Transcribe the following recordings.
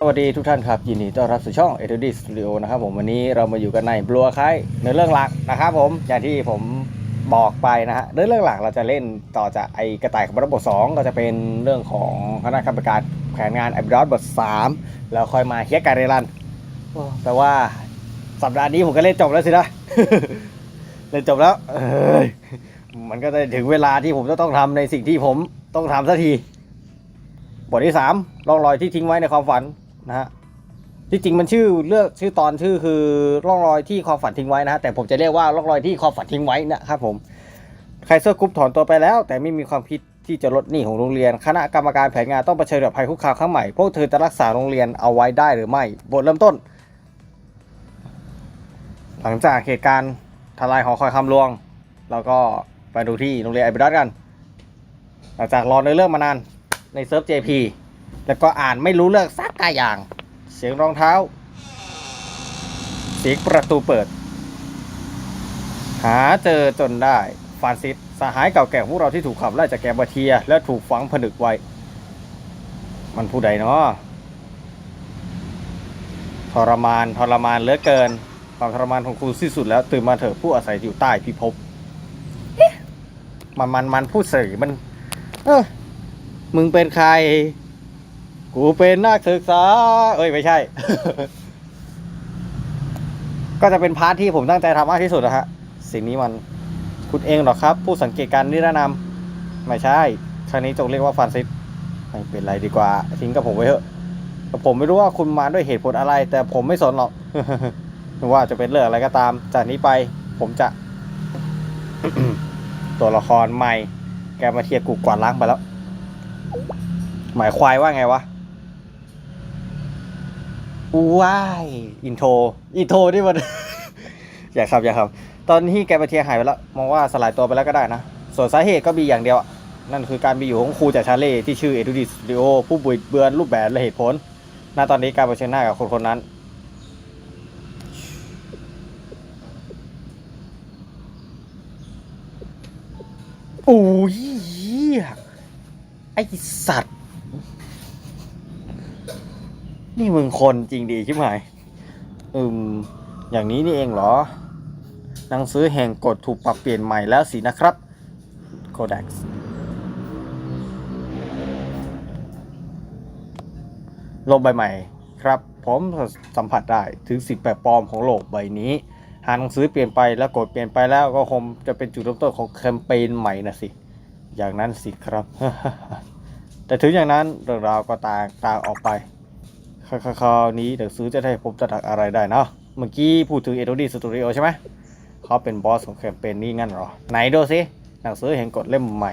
สวัสดีทุกท่านครับ ยินดีต้อนรับสู่ช่อง e d i Studio นะครับผมวันนี้เรามาอยู่กันในบลัวค้ายในเรื่องหลักนะครับผมอย่างที่ผมบอกไปนะฮะในเรื่องหลักเราจะเล่นต่อจากไอกระต่ายของระบบ2ก็จะเป็นเรื่องของคณะกรรมการแผนงานไอบรอดบท3แล้วค่อยมาเฮียการเรลันแต่ว่าสัปดาห์นี้ผมก็เล่นจบแล้วสินะเล่นจบแล้วเอ้ยมันก็จะถึงเวลาที่ผมจะต้องทำในสิ่งที่ผมต้องทำสักทีบทที่สามร่องรอยที่ทิ้งไว้ในความฝัน นะฮะที่จริงมันชื่อเลือกชื่อตอนชื่อคือร่องรอยที่ความฝันทิ้งไว้นะฮะแต่ผมจะเรียกว่าร่องรอยที่ความฝันทิ้งไว้นะครับผมไคเซอร์กรุ๊ปถอนตัวไปแล้ว แต่ไม่มีความคิดที่จะลดหนี้ของโรงเรียน คณะกรรมการแผนงานต้องเผชิญกับภัยคุกคามครั้งใหม่ พวกเธอจะรักษาโรงเรียนเอาไว้ได้หรือไม่ บทเริ่มต้น หลังจากเหตุการณ์ทลายหอคอยคำลวง เราก็ไปดูที่โรงเรียนไอบิดัสกัน หลังจากรอในเรื่องมานานในเซิร์ฟ JP แล้วก็อ่านไม่รู้เรื่องสักกาอย่าง เสียงรองเท้า เสียงประตูเปิด หาเจอจนได้ฟานซิสสหายเก่าแก่ของพวกเราที่ถูกขับไล่จากแกบาเทีย และถูกฝังผนึกไว้ มันผู้ใดเนาะทรมานทรมานเหลือเกิน ความทรมานของครูสิ้นสุดแล้ว ตื่นมาเถอะผู้อาศัยอยู่ใต้พิภพมันมันมันพูดสื่อมัน เออมึงเป็นใคร กูเป็นนักศึกษา เอ้ยไม่ใช่ ก็จะเป็นพาร์ทที่ผมตั้งใจทำมากที่สุดนะฮะ สิ่งนี้มันคุณเองเหรอครับ ผู้สังเกตการณ์นิรนามไม่ใช่ครั้งนี้จงเรียกว่าฟรานซิสไม่เป็นไรดีกว่า ทิ้งกับผมไว้เถอะแต่ผมไม่รู้ว่าคุณมาด้วยเหตุผลอะไร แต่ผมไม่สนหรอกว่าจะเป็นเรื่องอะไรก็ตาม จากนี้ไปผมจะ ตัวละครใหม่ แกมาเทียกูกวาดล้างไปแล้ว หมายควายว่าไงวะ ว้ายอินโทรอินโทรนี่มัน อย่าครับอย่าครับ ตอนที่แกมาเทียหายไปแล้วมองว่าสลายตัวไปแล้วก็ได้นะ ส่วนสาเหตุก็มีอย่างเดียวอะนั่นคือการมีอยู่ของครูจากชาเล่ที่ชื่อเอทูดิสติโอผู้บุยเบือนรูปแบบและเหตุผลณตอนนี้การเผชิญหน้ากับคนคนนั้น โอ้ยเหี้ยไอสัตว์ นี่มึงคนจริงดีใช่ไหมอืม อย่างนี้นี่เองเหรอ หนังสือแห่งกฎถูกปรับเปลี่ยนใหม่แล้วสินะครับ Codex โลกใบใหม่ครับ ผมสัมผัสได้ถึงสิ่งแปลกปลอมของโลกใบนี้ หาหนังสือเปลี่ยนไปแล้วกฎเปลี่ยนไปแล้วก็คงจะเป็นจุดเริ่มต้นของแคมเปญใหม่นะสิ อย่างนั้นสิครับ แต่ถึงอย่างนั้นเรื่องราวก็ต่างต่างออกไป คราวนี้หนังสือจะได้ผมจะดักอะไรได้เนาะเมื่อกี้พูดถึงเอโดดี้สตูดิโอใช่ไหมเขาเป็นบอสของแคมเปญนี้งั้นหรอ ไหนดูสิหนังสือแห่งกฎเล่มใหม่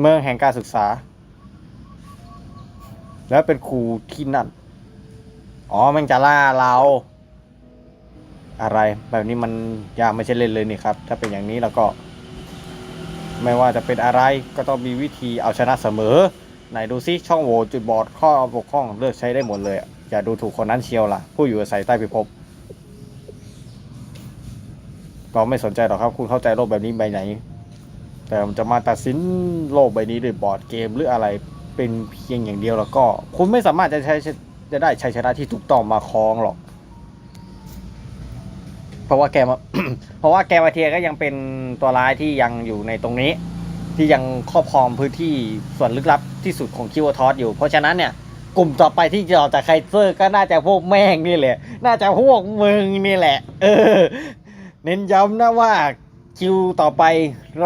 เมืองแห่งการศึกษา แล้วเป็นครูที่นั่น อ๋อแม่งจะล่าเราอะไรแบบนี้มันยากไม่ใช่เล่นเลยนี่ครับ ถ้าเป็นอย่างนี้แล้วก็ ไม่ว่าจะเป็นอะไรก็ต้องมีวิธีเอาชนะเสมอ ไหนดูซิช่องโหว่จุดบอดข้อบกพร่องเลือกใช้ได้หมดเลยอะอย่าดูถูกคนนั้นเชียวล่ะ ผู้อยู่อาศัยใต้พิภพเราไม่สนใจหรอกครับ คุณเข้าใจโลกแบบนี้ใบไหน แต่มันจะมาตัดสินโลกใบนี้ด้วยบอร์ดเกมหรืออะไรเป็นเพียงอย่างเดียวแล้วก็ คุณไม่สามารถจะใช้จะได้ชัยชนะที่ถูกต้องมาครองหรอก เพราะว่าแกมาเพราะว่าแกมาเทียก็ยังเป็นตัวร้ายที่ยังอยู่ในตรงนี้ ที่ยังครอบครองพื้นที่ส่วนลึกลับที่สุดของคิวทอสอยู่ เพราะฉะนั้นเนี่ยกลุ่มต่อไปที่จะออกจากไคเซอร์ก็น่าจะพวกแม่งนี่แหละ น่าจะพวกมึงนี่แหละ เออ เน้นย้ำนะว่าคิวต่อไป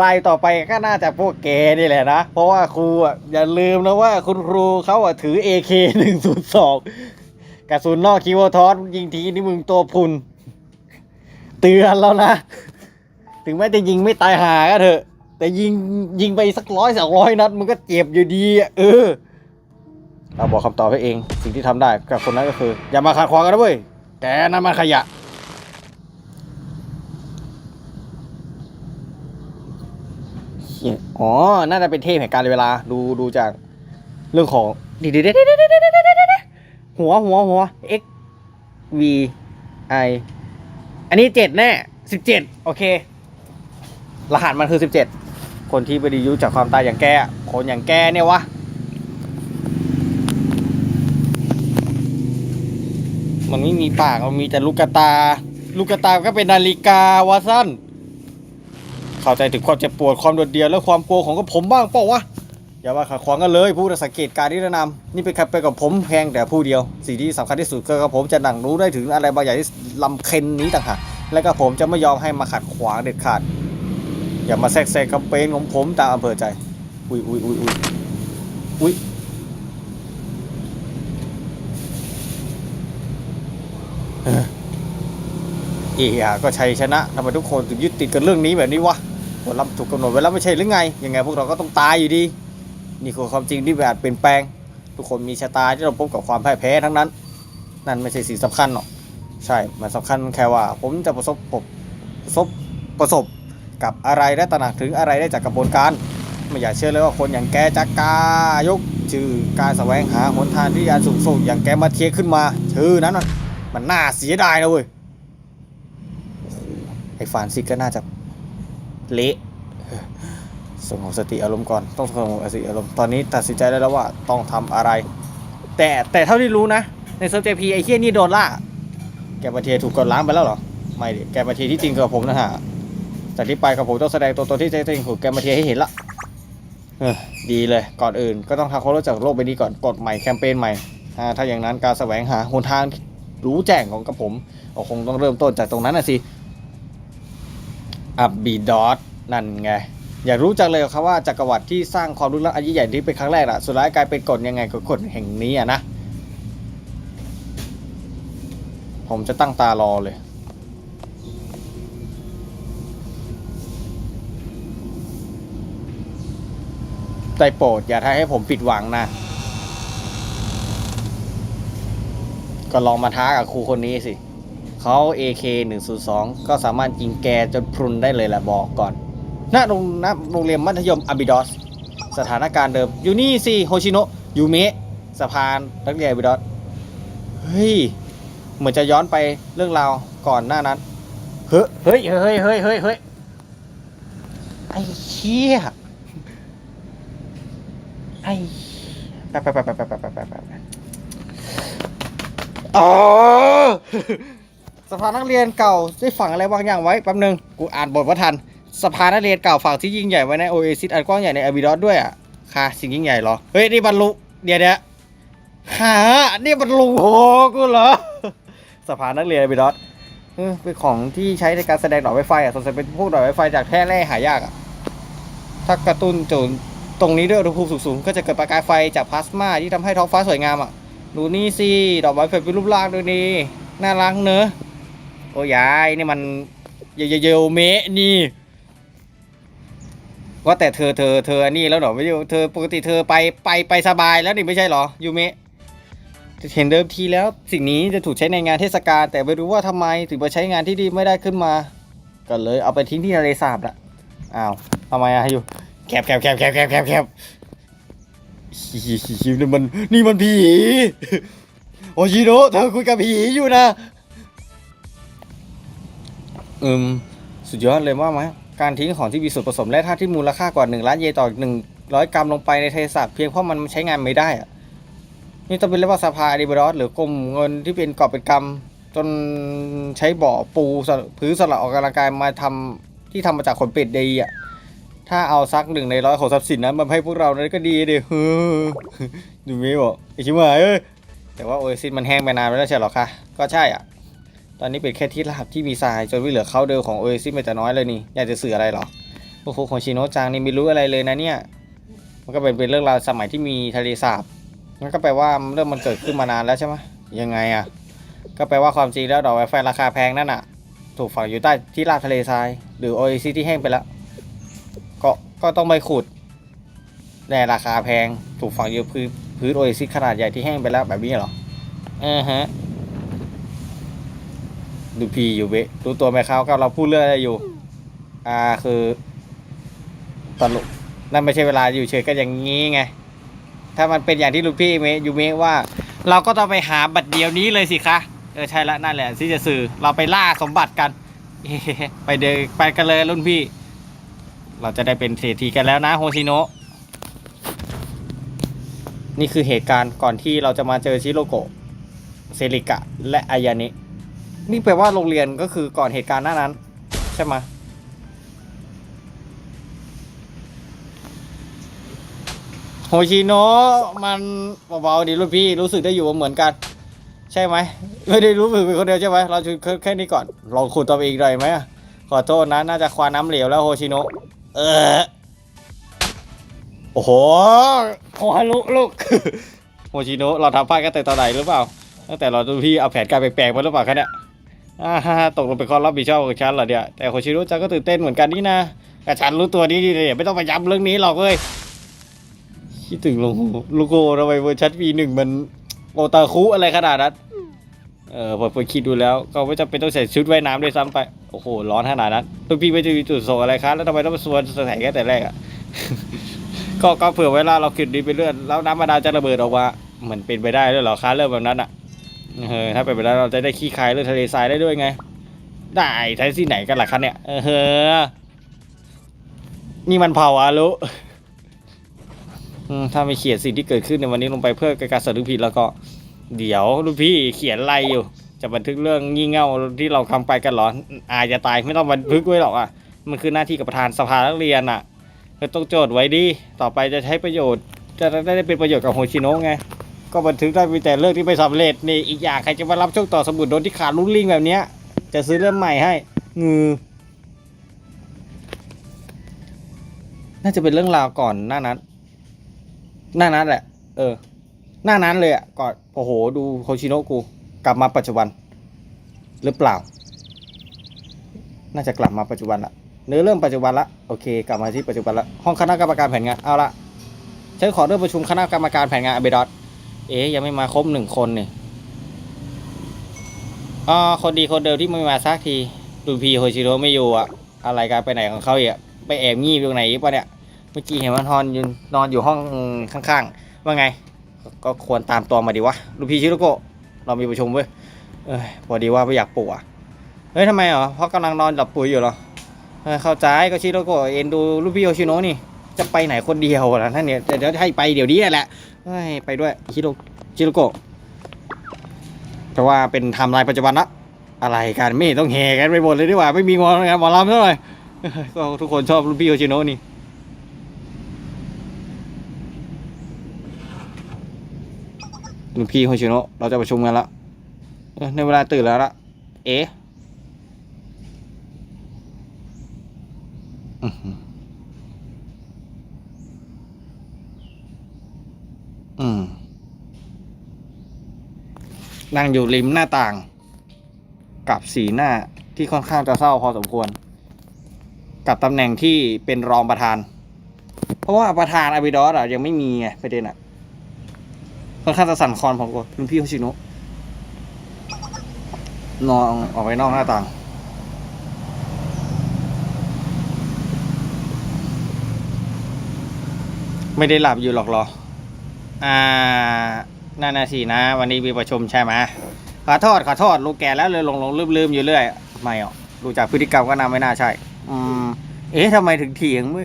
รายต่อไปก็น่าจะพวกแกนี่แหละนะ เพราะว่าครูอะอย่าลืมนะว่าคุณครูเขาอะถือ AK 1 0 2 กระสุนนอกคิวทอสยิงทีนี่มึงตัวพุน เตือนแล้วนะ ถึงแม้จะยิงไม่ตายหาก็เถอะ แต่ยิงยิงไปสักร้อยสองร้อยนัดมันก็เจ็บอยู่ดีเออเราบอกคำตอบให้เอง สิ่งที่ทำได้กับคนนั้นก็คือ อย่ามาขัดขวางกันนะเว้ยแกนั่นมันขยะ อ๋อ น่าจะเป็นเทพแห่งการเวลา ดูดูจากเรื่องของดี๋ยวเดี๋ยวเดี๋ยวเดี๋ยวเดี๋ยวเดี๋ยวเดี๋ยวเดี๋ยวหัวหัวหัว x v i อันนี้เจ็ดแน่สิบเจ็ดโอเค รหัสมันคือสิบเจ็ด คนที่ไม่ได้รู้จากความตายอย่างแกคนอย่างแกเนี่ยวะมันไม่มีปากมันมีแต่ลูกตา ลูกตาก็เป็นนาฬิกาวะสั้นเข้าใจถึงความเจ็บปวดความโดดเดี่ยวและความกลัวของกับผมบ้างเปล่าวะอย่ามาขัดขวางกันเลย ผู้สังเกตการที่แนะนำนี่เป็นคัไปกับผมแพงแต่ผู้เดียว สิ่งที่สำคัญที่สุดคือกับผมจะหนังรู้ได้ถึงอะไรบางอย่างที่ลำเค็นนี้ต่างหากและก็ผมจะไม่ยอมให้มาขัดขวางเด็ดขาด อย่ามาแทรกแซงแคมเปญของผมตามอำเภอใจ อุ้ยอุ้ยอุ้ยอุ้ยอุ้ยเออเอียก็ชัยชนะทำไมทุกคนถึงยึดติดกับเรื่องนี้แบบนี้วะผลลัพธ์ถูกกำหนดไว้แล้วไม่ใช่หรือไง ยังไงพวกเราก็ต้องตายอยู่ดี นี่คือความจริงที่ไม่อาจเปลี่ยนแปลง ทุกคนมีชะตาที่เราพบกับความพ่ายแพ้ทั้งนั้น นั่นไม่ใช่สิ่งสำคัญหรอก ใช่ มันสำคัญแค่ว่า ผมจะประสบพบประสบประสบ กับอะไรและตระหนักถึงอะไรได้จากกระบวนการ ไม่อยากเชื่อเลยว่าคนอย่างแกจะกล้ายกชื่อการแสวงหาหนทางที่ยานสูงส่งอย่างแกมาเทียขึ้นมา ชื่อนั้นมันน่าเสียดายนะเว้ยไอ้ฟานซิกก็น่าจะเละสงบสติอารมณ์ก่อนต้องสงบสติอารมณ์ตอนนี้ตัดสินใจได้แล้วว่าต้องทำอะไร แต่แต่เท่าที่รู้นะ ในเซิร์ฟเจพีไอ้เฮี้ยนี่โดนล่าแกมาเทียถูกกดล้างไปแล้วเหรอไม่ดิแกมาเทียที่จริงกับผมนะฮะ จากที่ไปกับผมต้องแสดงตัวตนที่แท้จริงของแกมาเทียให้เห็นละเออดีเลย ก่อนอื่นก็ต้องทำความรู้จักโลกใบนี้ก่อนกฎใหม่แคมเปญใหม่อ่าถ้าอย่างนั้นการแสวงหาหนทางรู้แจ้งของกับผมก็คงต้องเริ่มต้นจากตรงนั้นนะสิ อับบีดอสนั่นไง อยากรู้จังเลยครับว่าจักรวรรดิที่สร้างความรุนแรงอันยิ่งใหญ่ที่เป็นครั้งแรกอะสุดท้ายกลายเป็นกฎยังไงกับกฎแห่งนี้อะนะ ผมจะตั้งตารอเลย ใจโปรดอย่าทำให้ผมผิดหวังนะ ก็ลองมาท้ากับครูคนนี้สิ เขา AK 102 ก็สามารถยิงแกจนพรุนได้เลยแหละบอกก่อนณโรงณโรงเรียนมัธยมอาบิดอส สถานการณ์เดิม อยู่นี่สิ โฮชิโนะยูเมะสะพานนักเรียนอาบิดอส เฮ้ย เหมือนจะย้อนไปเรื่องราวก่อนหน้านั้น เฮ้ย เฮ้ย เฮ้ย เฮ้ย เฮ้ย ไอ้เชี่ย ไอ้ไปไปไปไปไปไปไปไปไปอ๋อสภานักเรียนเก่าได้ฝังอะไรบางอย่างไว้แป๊บนึงกูอ่านบทว่าทัน สภานักเรียนเก่าฝังที่ยิ่งใหญ่ไว้ในโอเอซิสอันกว้างใหญ่ในอาบิดอสด้วยอะค่ะสิ่งยิ่งใหญ่เหรอ เฮ้ย นี่บรรลุเดี๋ยวเดี๋ยวหานี่บรรลุโหกูเหรอ สภานักเรียนอาบิดอสเป็นของที่ใช้ในการแสดงดอกไวไฟอะสงสัยเป็นพวกดอกไวไฟจากแท่แร่หายากอะถ้ากระตุ้นจุด ตรงนี้ด้วยอุณหภูมิสูงๆก็จะเกิดประกายไฟจากพลาสมาที่ทำให้ท้องฟ้าสวยงามอะดูนี่สิดอกไม้ไฟเป็นรูปร่างด้วยนี่น่ารักเนอะโอ้ยายนี่มันเยเยเมะนี่ว่าแต่เธอเธอเธออันนี่แล้วเหรอไม่ใช่เธอปกติเธอไปไปไปสบายแล้วนี่ไม่ใช่เหรอยูเมะเห็นเดิมทีแล้วสิ่งนี้จะถูกใช้ในงานเทศกาลแต่ไม่รู้ว่าทำไมถึงมาใช้งานที่ดีไม่ได้ขึ้นมา ก็เลยเอาไปทิ้งที่ทะเลสาบละอ้าวทำไมอะอยู่ บแคบแคบแคบแคบแคบแคบนี่มันนี่มันผีโอชิโนะเธอคุยกับผีอยู่นะอืมสุดยอดเลยว่าไหมการทิ้งของที่มีส่วนผสมและธาตุที่มูลค่ากว่า 1 ล้านเยนต่อ 100 กรัมลงไปในเทศศาสตเพียงเพราะมันใช้งานไม่ได้อะนี่ต้องเป็นเรียกว่าสภาอดิบรอสหรือกรมเงินที่เป็นกอบเป็นกรรม จนใช้บ่อปูสำพื้นสำหรับออกกำลังกายมาทำที่ทำมาจากขนเป็ดดีอะ ถ้าเอาสักหนึ่งในร้อยของทรัพย์สินนั้นมาให้พวกเรานั้นก็ดีดิเฮ้อดูม่บอกไอชิบหายเอ้ยแต่ว่าโอเอซิสมันแห้งไปนานแล้วใช่หรอคะก็ใช่อะ ตอนนี้เป็นแค่ที่ราบที่มีทรายจนไม่เหลือเขาเดิมของโอเอซิสไปแต่น้อยเลยนี่อยากจะสื่ออะไรหรอโอ้โหของชิโนจังนี่ไม่รู้อะไรเลยนะเนี่ยมันก็เป็นเป็นเรื่องราวสมัยที่มีทะเลสาบงั้นก็แปลว่าเรื่องมันเกิดขึ้นมานานแล้วใช่ไหมยังไงอะก็แปลว่าความจริงแล้วดอกไวไฟราคาแพงนั่นอะ ถูกฝังอยู่ใต้ที่ราบทะเลทราย หรือโอเอซิสที่แห้งไปแล้ว ก็ต้องไปขุดแร่ราคาแพงถูกฝังอยู่พื้นพื้นโอเอซิสขนาดใหญ่ที่แห้งไปแล้วแบบนี้หรอเออฮะดูพีอยู่เวะรู้ตัวไหมครับกับเราพูดเรื่องอะไรอยู่ อ่าคือตลกนั่นไม่ใช่เวลาอยู่เฉยก็อย่างงี้ไง ถ้ามันเป็นอย่างที่ลูกพี่เมยูเมะว่า เราก็ต้องไปหาบัตรเดียวนี้เลยสิคะเออใช่ละนั่นแหละที่จะสื่อเราไปล่าสมบัติกัน ไปเดินไปกันเลยรุ่นพี่ เราจะได้เป็นเศรษฐีกันแล้วนะโฮชิโนะนี่คือเหตุการณ์ก่อนที่เราจะมาเจอชิโรโกะเซริกะ และอายานิ นี่แปลว่าโรงเรียนก็คือก่อนเหตุการณ์หน้านั้น ใช่ไหมโฮชิโนะมันเบาๆดีรุ่นพี่รู้สึกได้อยู่เหมือนกัน ใช่ไหมไม่ได้รู้สึกเป็นคนเดียวใช่ไหมเราชุดแค่นี้ก่อน ลองขุดตัวเองหน่อยไหมขอโทษนะ น่าจะคว้าน้ำเหลวแล้วโฮชิโนะ เออโอ้โหโฮฮารุลูกโฮชิโนะเราทำพลาดกันแต่ตอนไหนหรือเปล่า ตั้งแต่เราดูพี่เอาแผนการแปลกๆมาหรือเปล่าคะเนี่ยอ่าฮ่าตกลงเป็นความรับผิดชอบของฉันเหรอเนี่ยแต่โฮชิโนะจังก็ตื่นเต้นเหมือนกันนี่นะแต่ฉันรู้ตัวนี้ดีเลยไม่ต้องไปย้ำเรื่องนี้หรอกเว้ยคิดถึงลุงลูกโกทำไมเวอร์ชันปีหนึ่งมันโอตาคุอะไรขนาดนั้นเออพอคิดดูแล้วก็ไม่จำเป็นต้องใส่ชุดว่ายน้ำด้วยซ้ำไป โอ้โห ร้อนขนาดนั้นลูกพี่ไม่จะมีจุดส่งอะไรครับแล้วทำไมต้องมาสวนใส่แค่แต่แรกอะ ก็ก็เผื่อเวลาเราขึ้นดีไปเรื่อยแล้วน้ำบาดาลจะระเบิดออกมาเหมือนเป็นไปได้ด้วยเหรอคะเรื่องแบบนั้นอะเออถ้าเป็นไปได้เราจะได้ขี้คายเรื่องทะเลทรายได้ด้วยไง ได้ใช้ที่ไหนกันล่ะคะเนี่ยเออเฮ้อนี่มันเผาอารุถ้าไม่เขียนสิ่งที่เกิดขึ้นในวันนี้ลงไปเพื่อการสำนึกผิดแล้วก็ เดี๋ยวลูกพี่เขียนอะไรอยู่ จะบันทึกเรื่องงี่เง่าที่เราทำไปกันหรออาจจะตายไม่ต้องบันทึกไว้หรอกอะมันคือหน้าที่กับประธานสภานักเรียนอะก็ต้องโจทย์ไว้ดิต่อไปจะใช้ประโยชน์ จะได้เป็นประโยชน์กับโฮชิโนะไงก็บันทึกได้มีแต่เรื่องที่ไม่สำเร็จนี่อีกอย่างใครจะมารับช่วงต่อสมุดโดนที่ขาดลุ้นลิงแบบเนี้ยจะซื้อเล่มใหม่ให้งือน่าจะเป็นเรื่องราวก่อนหน้านั้น หน้านั้นแหละ เออ หน้านั้นเลยอะก่อนโอ้โห ดูโฮชิโนะกู กลับมาปัจจุบัน หรือเปล่า น่าจะกลับมาปัจจุบันละเนื้อเริ่มปัจจุบันละโอเค กลับมาที่ปัจจุบันละห้องคณะกรรมการแผนงานเอาละฉันขอเริ่มประชุมคณะกรรมการแผนงานอเบดอสเอ๊ยยังไม่มาครบหนึ่งคนนี่อ๋อคนดีคนเดิมที่ไม่มาสักทีดูพีโฮชิโร่ไม่อยู่อะอะไรกันไปไหนของเขาอีกอะไปแอบงีบอยู่ไหนปะเนี่ยเมื่อกี้เห็นมันนอนยู่นอนอยู่ห้องข้างๆว่าไง ก็ควรตามตัวมาดีวะลูกพี่ชิโรโกะ เรามีประชุมเว้ยเอ้ยพอดีว่าไม่อยากปลุกอะเฮ้ยทำไมเหรอเพราะกำลังนอนหลับปุ๋ยอยู่เหรอเออเข้าใจก็ชิโรโกะเอ็นดูลูกพี่โยชิโนะนี่ จะไปไหนคนเดียวล่ะท่านเนี่ยแต่เดี๋ยวให้ไปเดี๋ยวนี้แหละเฮ้ยไปด้วยชิโรชิโรโกะแต่ว่าเป็นไทำลายปัจจุบันละอะไรกันไม่ต้องแห่กันไปหมดเลยดีกว่าไม่มีงอนกันหมอลำเท่าไหร่ก็ทุกคนชอบลูกพี่โยชิโนะนี่ ลุงพี่โฮชิโนะเราจะประชุมกันละเอ้ยในเวลาตื่นแล้วละเอ๊ะอื้อหืออืมนั่งอยู่ริมหน้าต่าง กับสีหน้าที่ค่อนข้างจะเศร้าพอสมควร กับตำแหน่งที่เป็นรองประธาน เพราะว่าประธานอาบิดอสอะยังไม่มีไงประเด็นอะ ค่อนข้างจะสั่นคลอนผมกว่ารุ่นพี่โฮชิโนะนอนออกไปนอกหน้าต่างไม่ได้หลับอยู่หรอกหรอ อ่านั่นนะสินะ วันนี้มีประชุมใช่ไหมขอโทษขอโทษลูกแกแล้วเลยหลงหลงลืมลืมอยู่เรื่อย ไม่หรอกดูจากพฤติกรรมก็น่าไม่น่าใช่ อืม เอ๊ะทำไมถึงเถียงไม่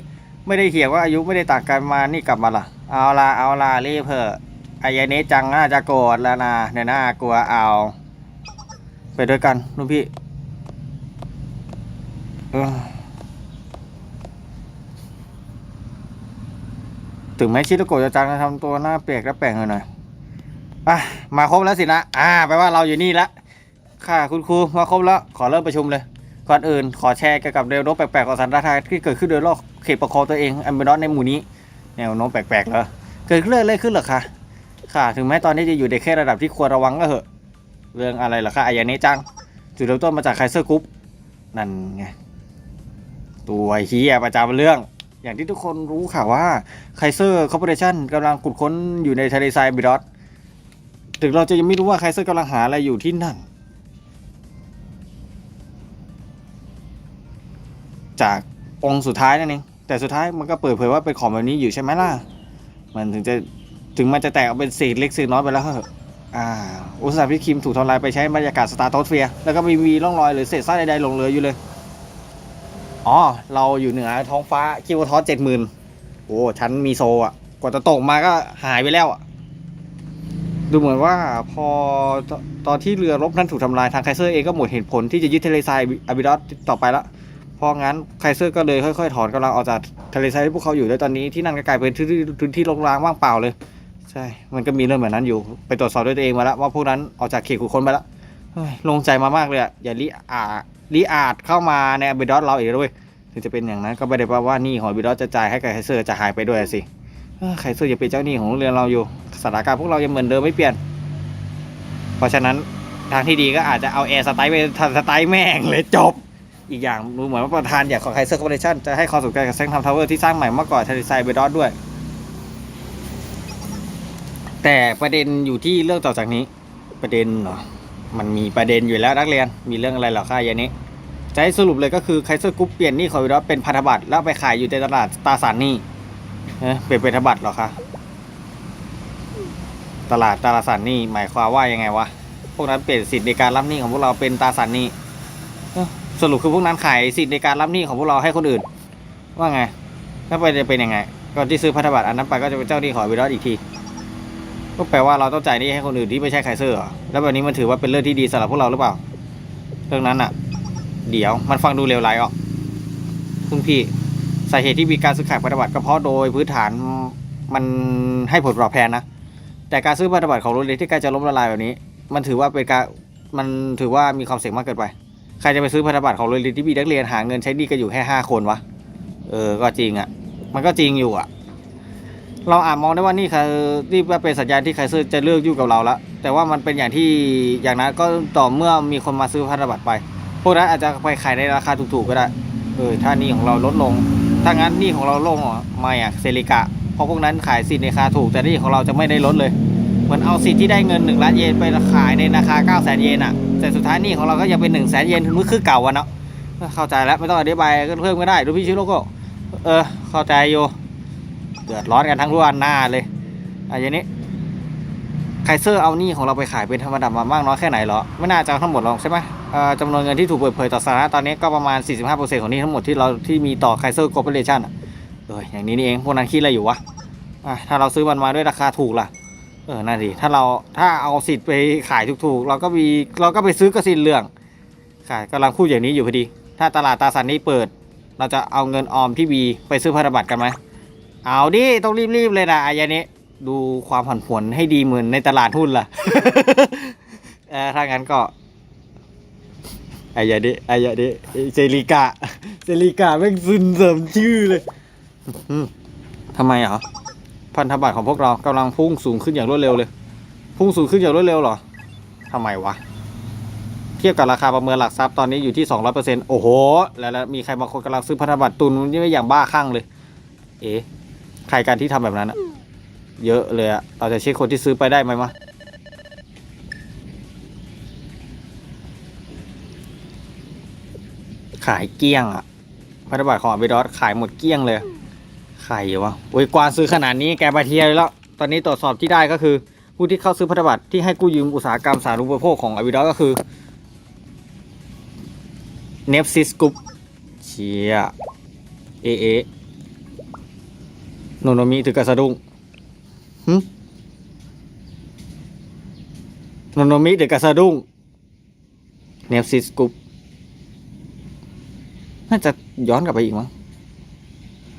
ไม่ได้เถียงว่าอายุไม่ได้ต่างกันมา นี่กลับมาล่ะ เอาละเอาละรีบเถอะ ไอายาเนจังน่าจะโกรธแล้วนะเดี๋ยน่ากลัวเอา ไปด้วยกันลุงพี่ถึงแม้ชิโตโกะจะจังจะทำตัวหน้าเปียกและแปลกหน่อยอะมาครบแล้วสินะอ่าแปลว่าเราอยู่นี่ละค่ะคุณครูมาครบแล้วขอเริ่มประชุมเลยก่อนอื่นขอแชร์เกี่ยวกับแนวโน้มแปลกๆของสันดานไทยที่เกิดขึ้นโดยรอบเขตปกครองตัวเองอันเป็นนอตในหมู่นี้แนวโน้มแปลกๆเหรอเกิดเรื่องอะไรขึ้นหรอคะ ค่ะ ถึงแม้ตอนนี้จะอยู่ในแค่ระดับที่ควรระวังก็เหอะ เรื่องอะไรเหรอคะอายานี้จัง จุดเริ่มต้นมาจากไคเซอร์กรุ๊ปนั่นไง ตัวเฮียประจำเรื่อง อย่างที่ทุกคนรู้ค่ะว่าไคเซอร์คอร์ปอเรชั่นกำลังขุดค้นอยู่ในทะเลทรายบิดอสถึงเราจะยังไม่รู้ว่าไคเซอร์กำลังหาอะไรอยู่ที่นั่น จากองค์สุดท้ายนั่นเองแต่สุดท้ายมันก็เปิดเผยว่าเป็นของแบบนี้อยู่ใช่ไหมล่ะ มันถึงจะ ถึงมันจะแตกออกเป็นเศษเล็กเศษน้อยไปแล้วก็เถอะอ่าอุตสาหพิคิมถูกทำลายไปใช้บรรยากาศสตาร์ทอสเฟียแล้วก็ไม่มีร่องรอยหรือเศษซากใดๆหลงเหลืออยู่เลย อ๋อ เราอยู่เหนือท้องฟ้าคิวทอสเจ็ดหมื่นโอ้ชั้นมีโซอะ กว่าจะตกมาก็หายไปแล้วอะ ดูเหมือนว่าพอตตอนที่เรือรบนั้นถูกทำลายทางไคเซอร์เองก็หมดเหตุผลที่จะยึดทะเลทรายอาบิดอสต่อไปละเพราะงั้นไคเซอร์ก็เลยค่อยๆ ถอนกำลังออกจากทะเลทรายที่พวกเขาอยู่แล้วตอนนี้ที่นั่นก็กลายเป็นพื้นที่พื้นที่รกร้างว่างเปล่าเลย ช่ มันก็มีเรื่องแบบนั้นอยู่ ไปตรวจสอบด้วยตัวเองมาแล้วว่าพวกนั้นออกจากเขตขุนค้นไปแล้วลงใจมามากเลยอะอย่าลิอาลิอาดเข้ามาในอบิดอสเราอีกด้วยถึงจะเป็นอย่างนั้นก็ไม่ได้แปลว่านี่ของอบิดอสจะจ่ายให้กับไคเซอร์จะหายไปด้วยสิไคเซอร์อย่าเป็นเจ้าหนี้ของโรงเรียนเราอยู่ สถานการณ์พวกเรายังเหมือนเดิมไม่เปลี่ยน เพราะฉะนั้นทางที่ดีก็อาจจะเอาแอร์สไตล์ไปทำสไตล์แม่งเลยจบ อีกอย่างดูเหมือนว่าประธานอยากของไคเซอร์คอร์ปอเรชั่นจะให้ความสนใจกับแซงทำทาวเวอร์ที่สร้างใหม่มากกว่าทะเลทรายเบดอสด้วย แต่ประเด็นอยู่ที่เรื่องต่อจากนี้ ประเด็นเหรอมันมีประเด็นอยู่แล้วนักเรียนมีเรื่องอะไรหรอคะยานี้จะให้สรุปเลยก็คือไคเซอร์กรุ๊ปเปลี่ยนนี่ของวิดอเป็นพันธบัตรแล้วไปขายอยู่ในตลาดตาสารนี่เปลี่ยนเป็นพันธบัตรหรอคะตลาดตราสารนี้หมายความว่ายังไงวะพวกนั้นเปลี่ยนสิทธิ์ในการรับหนี้ของพวกเราเป็นตราสารนี้เอ้อสรุปคือพวกนั้นขายสิทธิ์ในการรับหนี้ของพวกเราให้คนอื่น ว่าไงแล้วไปจะเป็นยังไงก่อนที่ซื้อพันธบัตรอันนั้นไปก็จะเป็นเจ้าหนี้ขอวิดอสอีกที ก็แปลว่าเราต้องจ่ายหนี้ให้คนอื่นที่ไม่ใช่ไคเซอร์แล้วแบบนี้มันถือว่าเป็นเรื่องที่ดีสำหรับพวกเราหรือเปล่า เรื่องนั้นอะ เดี๋ยวมันฟังดูเลวร้ายออกคุณพี่สาเหตุที่มีการซื้อขายพันธบัตรก็เพราะโดยพื้นฐานมันให้ผลตอบแทนนะ แต่การซื้อพันธบัตรของโรงเรียนที่ใกล้จะล้มละลายแบบนี้ มันถือว่าเป็นการมันถือว่ามีความเสี่ยงมากเกินไป ใครจะไปซื้อพันธบัตรของโรงเรียนที่มีนักเรียนหาเงินใช้หนี้กันอยู่แค่ห้าคนวะ เออ ก็จริงอะ มันก็จริงอยู่อะ เราอาจมองได้ว่านี่คือนี่เป็นสัญญาณที่ไคเซอร์จะเลือกอยุ่กับเราแล้วแต่ว่ามันเป็นอย่างที่อย่างนั้นก็ต่อเมื่อมีคนมาซื้อพันธบัตรไป พวกนั้นอาจจะไปขายในราคาถูกๆก็ได้ เออถ้านี่ของเราลดลง ถ้างั้นนี่ของเราลงหรอไม่อะเซริกะเพราะพวกนั้นขายสิทธิ์ในราคาถูกแต่นี่ของเราจะไม่ได้ลดเลยเหมือนเอาสิทธิ์ที่ได้เงิน1ล้านเยนไปขายในราคา9 0 0 0 0เยนอะแต่สุดท้ายนี่ของเราก็ยังเป็น1 0 0 0 0แเยนมือคือเก่าวันเนาะเข้าใจแล้วไม่ต้องอธิบายเพิ่มก็ได้ดูพี่ชิโร่ก็เออเข้าใจอยู่ เดือดร้อนกันทั้งรุ่นหน้าเลยอะอย่างนี้ไคเซอร์เอาหนี้ของเราไปขายเป็นธรรมดามา มากน้อยแค่ไหนเหรอ ไม่น่าจะทั้งหมดหรอกใช่ไหมจำนวนเงินที่ถูกเปิดเผยต่อสาธารณะตอนนี้ก็ประมาณ 45%ของหนี้ทั้งหมดที่เราที่มีต่อไคเซอร์คอร์ปอเรชั่นอะเอออย่างนี้นี่เองพวกนั้นคิดอะไรอยู่วะอะถ้าเราซื้อมันมาด้วยราคาถูกล่ะ เออนั่นดิถ้าเราถ้าเอาสิทธิ์ไปขายถูกๆ เราก็มีเราก็ไปซื้อกระสินเรื่องขายกำลังพูดอย่างนี้อยู่พอดี ถ้าตลาดตราสารนี้เปิด เราจะเอาเงินออมที่วีไปซื้อพันธบัตรกันไหม เอาดิ ต้องรีบๆเลยนะอายานี้ ดูความผันผวนให้ดีเหมือนในตลาดหุ้นล่ะเออถ้างั้นก็อายาดิอายาดิเซริกาเซริกาแม่งซึนเสริมชื่อเลยทำไมอะพันธบัตรของพวกเรากำลังพุ่งสูงขึ้นอย่างรวดเร็วเลย พุ่งสูงขึ้นอย่างรวดเร็วเหรอทำไมวะเทียบกับราคาประเมินหลักทรัพย์ตอนนี้อยู่ที่สองร้อยเปอร์เซ็นต์โอ้โหแล้วแล้วมีใครบางคนกำลังซื้อพันธบัตรตุนนี่ไม่อย่างบ้าคลั่งเลย เอ๊ะ ใครกันที่ทำแบบนั้นอะเยอะเลยอะเราจะเช็คคนที่ซื้อไปได้ไหมมะขายเกี้ยงอะพันธบัตรของอเบดอสขายหมดเกี้ยงเลยใครวะโอ้ยกวานซื้อขนาดนี้แกไปเทียเลยแล้ว ตอนนี้ตรวจสอบที่ได้ก็คือ ผู้ที่เข้าซื้อพันธบัตรที่ให้กู้ยืมอุตสาหกรรมสารณูปโภคของอเบดอสก็คือเนฟซิสกุปเชียเอเอ นโนมิถึงกับสะดุ้งหึโนโนมิถึงกับสะดุ้งเนฟซิสกุปน่าจะย้อนกลับไปอีกมั้ง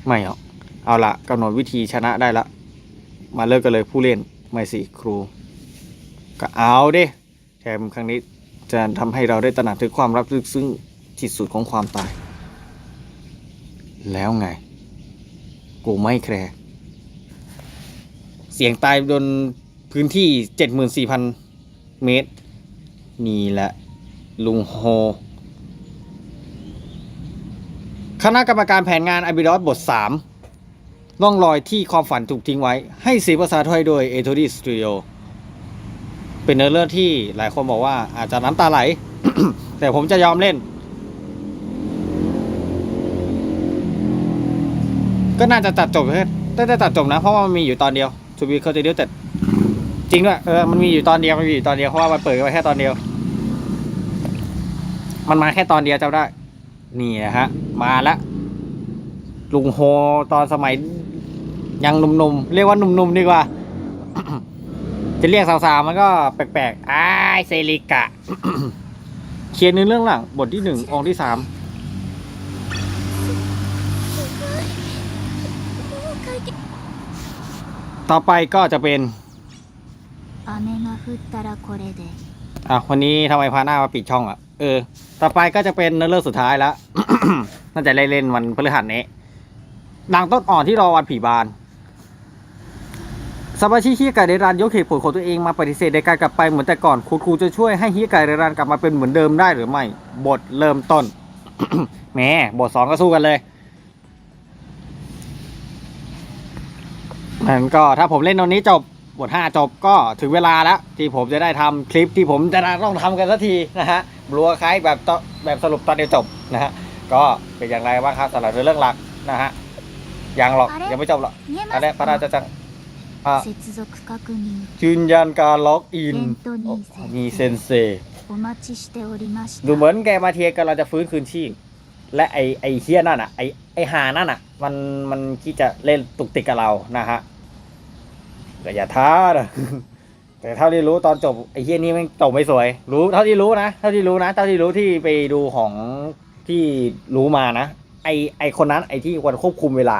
ไม่หรอกเอาละกำหนดวิธีชนะได้ละ มาเลิกกันเลยผู้เล่นไม่สิครู ก็เอาดิแถมครั้งนี้จะทำให้เราได้ตระหนักถึงความรับลึกซึ้งที่สุดของความตาย แล้วไง กูไม่แคร์ เสียงตายบนพื้นที่เจ็ดหมื่นสี่พันเมตร นี่แหละ ลุงโฮ คณะกรรมการแผนงานอบิดอสบทสามร่องรอยที่ความฝันถูกทิ้งไว้ ให้สีภาษาไทยโดยเอท o ดี้สตูดิโอเป็นเนื้อเรื่องที่หลายคนบอกว่าอาจจะน้ำตาไหล แต่ผมจะยอมเล่น ก็น่าจะตัดจบแค่ตั้งแต่ตัดจบนะ เพราะว่ามันมีอยู่ตอนเดียว ทูบีเขาจะเดียวแต่จริงด้วยเออมันมีอยู่ตอนเดียวมันมีอยู่ตอนเดียวเพราะว่ามันเปิดไว้แค่ตอนเดียว มันมาแค่ตอนเดียวจำได้ นี่นะฮะ มาล้วลุงโฮตอนสมัยยังหนุ่มๆเรียกว่าหนุ่มๆดีกว่า จะเรียกสาวๆมันก็แปลกๆอ้ายเซริกะ เขียนในเรื่องหลังบทที่หนึ่งองค์ที่สาม ต่อไปก็จะเป็น 雨が降ったらこれで อ่ะวันนี้ทำไมพาหน้ามาปิดช่องอ่ะ เออ ต่อไปก็จะเป็นเนื้อเรื่องสุดท้ายแล้ว น่าจะได้เล่นวันพฤหัสนี้ดังต้นอ่อนที่รอวันผีบานสมาชิกฮิยาไก่เดรันยกเหตุผลของตัวเองมาปฏิเสธในการกลับไปเหมือนแต่ก่อนคุณครูจะช่วยให้ฮิยาไก่เดรันกลับมาเป็นเหมือนเดิมได้หรือไม่ บทเริ่มต้น แหมบทสองก็สู้กันเลย มันก็ถ้าผมเล่นตรงนี้จบบท5จบก็ถึงเวลาแล้ว ที่ผมจะได้ทำคลิปที่ผมจะต้องทำกันสักทีนะฮะบรัวคล้ายแบบแบบสรุปตอนเดียวจบนะฮะก็เป็นอย่างไรบ้างครับสำหรับเรื่องหลักนะฮะยังหรอกยังไม่จบหรอกอันนี้พระราชจังยืนยันการล็อกอินมีเซนเซดูเหมือนแกมาเทียกันเราจะฟื้นคืนชีพและไอไอเฮียนั่นอะไอไอหานั่นอะ มันมันคิดจะเล่นตุกติกกับเรานะฮะ ก็อย่าท้านะแต่เท่าที่รู้ตอนจบไอเฮียนี่มันจบไม่สวย รู้เท่าที่รู้นะเท่าที่รู้นะเท่าที่รู้ที่ไปดูของที่รู้มานะไอไอคนนั้นไอที่วันควบคุมเวลา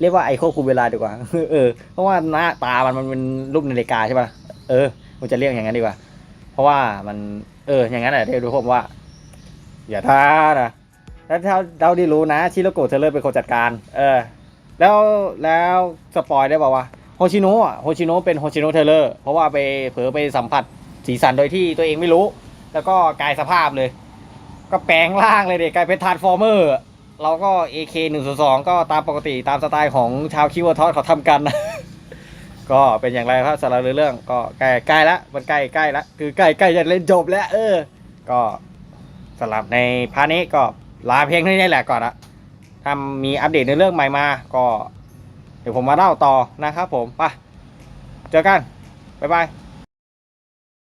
เรียกว่าไอควบคุมเวลาดีกว่าเออเพราะว่าหน้าตามันมันเป็นรูปนาฬิกาใช่ป่ะเออมันจะเรียกอย่างนั้นดีกว่า เพราะว่ามัน เออ อย่างนั้นแหละเดี๋ยวดูผมว่า อย่าท้านะแล้วเท่าเท่าที่รู้นะชิโรโกะเทเลอร์เป็นคนจัดการ เออ แล้วแล้วสปอยได้บอกว่า โฮชิโนะอะโฮชิโนะเป็นโฮชิโนะเทเลอร์เพราะว่าไปเผลอไปสัมผัสสีสันโดยที่ตัวเองไม่รู้ แล้วก็กลายสภาพเลย ก็แปลงร่างเลยเด็กกลายเป็นทาร์ฟอร์เมอร์เราก็ AK 1 0 2ก็ตามปกติตามสไตล์ของชาวคิวทอสเขาทำกันนะก็เป็นอย่างไรครับสำหรับเรื่องก็ใกล้ใกล้ละมันใกล้ใกล้ละคือใกล้ใกล้จะเล่นจบแล้ว เออ ก็สำหรับในพาร์ทนี้ก็ลาเพียงเท่านี้แหละก่อนอะถ้ามีอัปเดตในเรื่องใหม่มาก็ เดี๋ยวผมมาเล่าต่อนะครับผมไปเจอกัน บ๊ายบาย